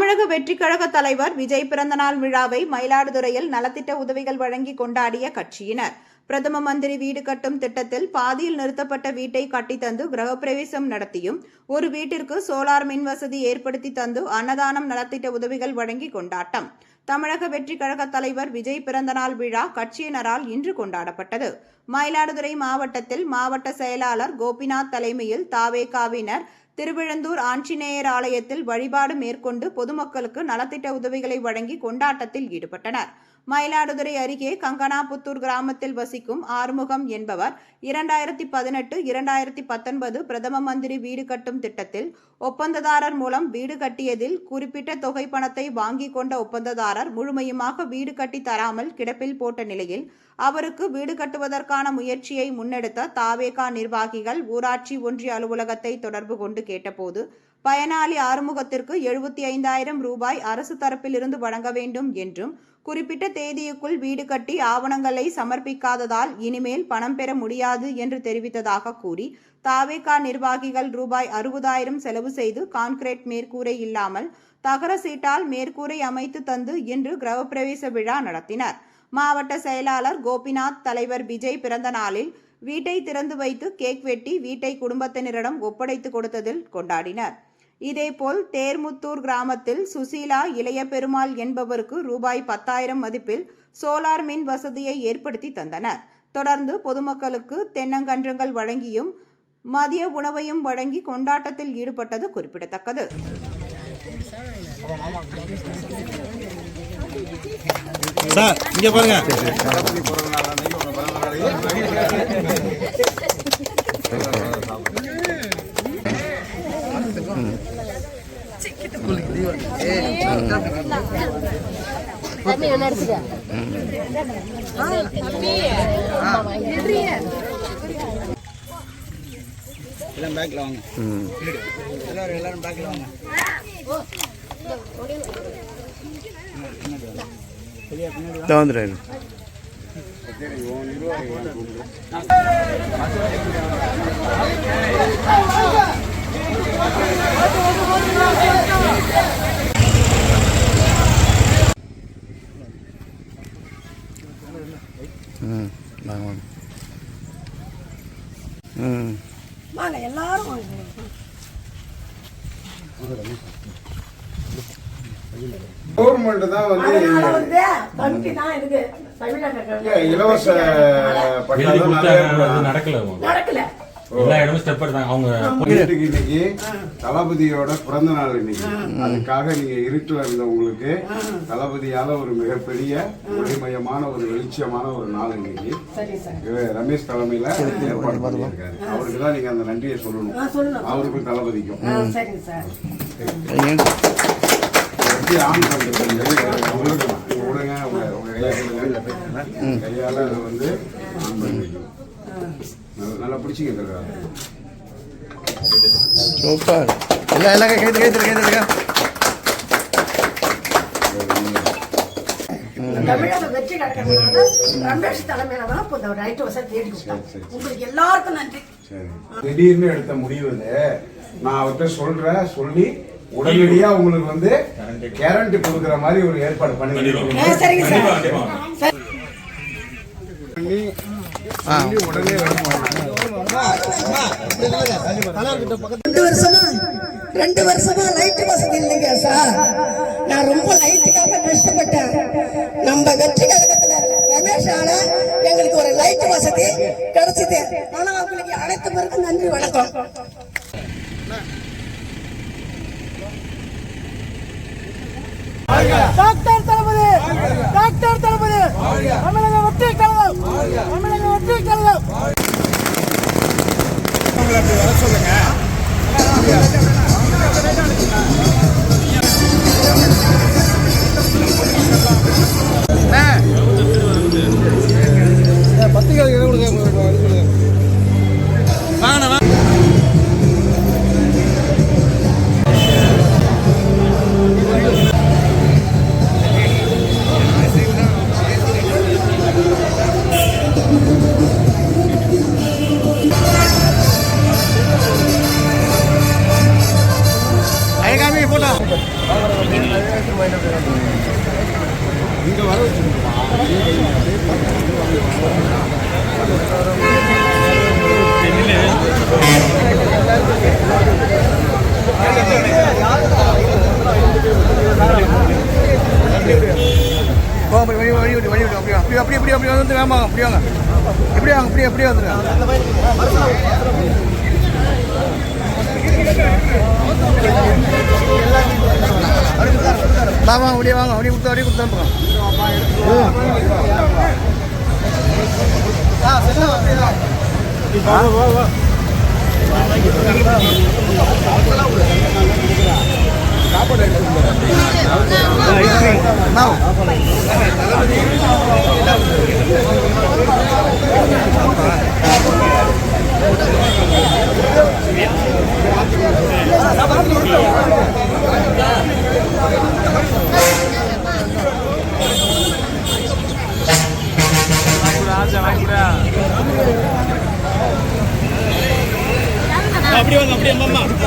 வெற்றிக் கழக தலைவர் விஜய் பிறந்தநாள் விழாவை மயிலாடுதுறையில் நலத்திட்ட உதவிகள் வழங்கி கொண்டாடிய கட்சியினர். பிரதம மந்திரி வீடு கட்டும் திட்டத்தில் பாதியில் நிறுத்தப்பட்ட வீட்டை கட்டித்தந்து கிரகப்பிரவேசம் நடத்தியும் ஒரு வீட்டிற்கு சோலார் மின் வசதி ஏற்படுத்தி தந்து அன்னதானம் நலத்திட்ட உதவிகள் வழங்கி கொண்டாட்டம். தமிழக வெற்றிக் கழக தலைவர் விஜய் பிறந்தநாள் விழா கட்சியினரால் இன்று கொண்டாடப்பட்டது. மயிலாடுதுறை மாவட்டத்தில் மாவட்ட செயலாளர் கோபிநாத் தலைமையில் தாவேகாவினர் திருவிழந்தூர் ஆஞ்சநேயர் ஆலயத்தில் வழிபாடு மேற்கொண்டு பொதுமக்களுக்கு நலத்திட்ட உதவிகளை வழங்கி கொண்டாட்டத்தில் ஈடுபட்டனர். மயிலாடுதுறை அருகே கங்கனாபுத்தூர் கிராமத்தில் வசிக்கும் ஆறுமுகம் என்பவர் இரண்டாயிரத்தி பதினெட்டு இரண்டாயிரத்தி பத்தொன்பது பிரதம மந்திரி வீடு கட்டும் திட்டத்தில் ஒப்பந்ததாரர் மூலம் வீடு கட்டியதில் குறிப்பிட்ட தொகை பணத்தை வாங்கி கொண்ட ஒப்பந்ததாரர் முழுமையுமாக வீடு கட்டி தராமல் கிடப்பில் போட்ட நிலையில் அவருக்கு வீடு கட்டுவதற்கான முயற்சியை முன்னெடுத்த தாவேகா நிர்வாகிகள் ஊராட்சி ஒன்றிய அலுவலகத்தை தொடர்பு கொண்டு கேட்டபோது பயனாளி ஆறுமுகத்திற்கு எழுபத்தி ஐந்தாயிரம் ரூபாய் அரசு தரப்பிலிருந்து வழங்க வேண்டும் என்றும் குறிப்பிட்ட தேதியுக்குள் வீடு கட்டி ஆவணங்களை சமர்ப்பிக்காததால் இனிமேல் பணம் பெற முடியாது என்று தெரிவித்ததாக கூறி தாவேகா நிர்வாகிகள் ரூபாய் அறுபதாயிரம் செலவு செய்து கான்கிரீட் மேற்கூரை இல்லாமல் தகர சீட்டால் மேற்கூரை அமைத்து தந்து இன்று கிரகப்பிரவேச விழா நடத்தினர். மாவட்ட செயலாளர் கோபிநாத் தலைவர் விஜய் பிறந்த நாளில் வீட்டை திறந்து வைத்து கேக் வெட்டி வீட்டை குடும்பத்தினரிடம் ஒப்படைத்து கொடுத்ததில் கொண்டாடினர். இதேபோல் தேர்முத்தூர் கிராமத்தில் சுசீலா இளைய பெருமாள் என்பவருக்கு ரூபாய் பத்தாயிரம் மதிப்பில் சோலார் மின் வசதியை ஏற்படுத்தி தந்தனர். தொடர்ந்து பொதுமக்களுக்கு தென்னங்கன்றுகள் வழங்கியும் மதிய உணவையும் வழங்கி கொண்டாட்டத்தில் ஈடுபட்டது குறிப்பிடத்தக்கது. சார் இங்க பாருங்க. தம்பி ஒன்று எல்லாம் பேக்கில் வாங்க எல்லாரும் எல்லாரும் வாங்க ம் வாங்க வாங்க. ம். வாங்க எல்லாரும் கவர்மெண்ட் தான் வந்து இலவச. நடக்கல. நடக்கல. எல்லா இடமும் ஸ்டெப் எடுத்தாங்க. அவங்க இன்னைக்கு தளபதியோட பிறந்த நாள் இன்னைக்கு. அதுக்காக நீங்க இருட்டுல இருந்தவங்களுக்கு தளபதியால ஒரு மிகப்பெரிய ஒளிமயமான ஒரு வெளிச்சமான ஒரு நாள் இன்னைக்கு. சரி சார். இவர் ரமேஷ் தலைமையில ஏற்பாடு பண்ணியிருக்காரு. அவருக்கு தான் நீங்க அந்த நன்றியை சொல்லணும். அவருக்கும் தளபதிக்கும். ஆன் உங்களுக்கு விடுங்க உங்க கையால கொடுங்க. கையால அதை வந்து ஆன். நல்லா- பிடிச்சிங்க தலைவா சூப்பர். எல்லாம் எல்லாம் கைது கைது கைது தமிழக வெற்றி கட்டணம் ரமேஷ் தலைமையில தான் இப்போ இந்த ரைட் வசதி தேடி கொடுத்தாங்க உங்களுக்கு எல்லாருக்கும் நன்றி. சரி. திடீர்னு எடுத்த முடிவு இது நான் அவர்கிட்ட சொல்றேன் சொல்லி உடனடியா உங்களுக்கு வந்து கேரண்டி கொடுக்குற மாதிரி ஒரு ஏற்பாடு பண்ணி உடனே ரெண்டு வருஷமா ரெண்டு வருஷமா லைட் வசதி இல்லைங்க சார் நான் ரொம்ப லைட்டுக்காக கஷ்டப்பட்டேன். நம்ம வெற்றி கழகத்துல ரமேஷால எங்களுக்கு ஒரு லைட் வசதி கிடைச்சது. ஆனா அவங்களுக்கு அனைத்து பேருக்கும் நன்றி வணக்கம். Doctor Thalapathy doctor Thalapathy. தமிழக ஒற்றை கழகம் தமிழக ஒற்றை கழகம். ஐகாமி போட்டோ இங்க வர வழி வழி விட்டு வழி விட்டு அப்படியே அப்படியே அப்படியே அப்படியே அப்படியே வந்து ஆமாம் அப்படியே வாங்க எப்படி வாங்க அப்படியே அப்படியே வந்துடுங்க இருபது வரைக்கும் கொடுத்தாங்க சாப்பாடு problema, mano.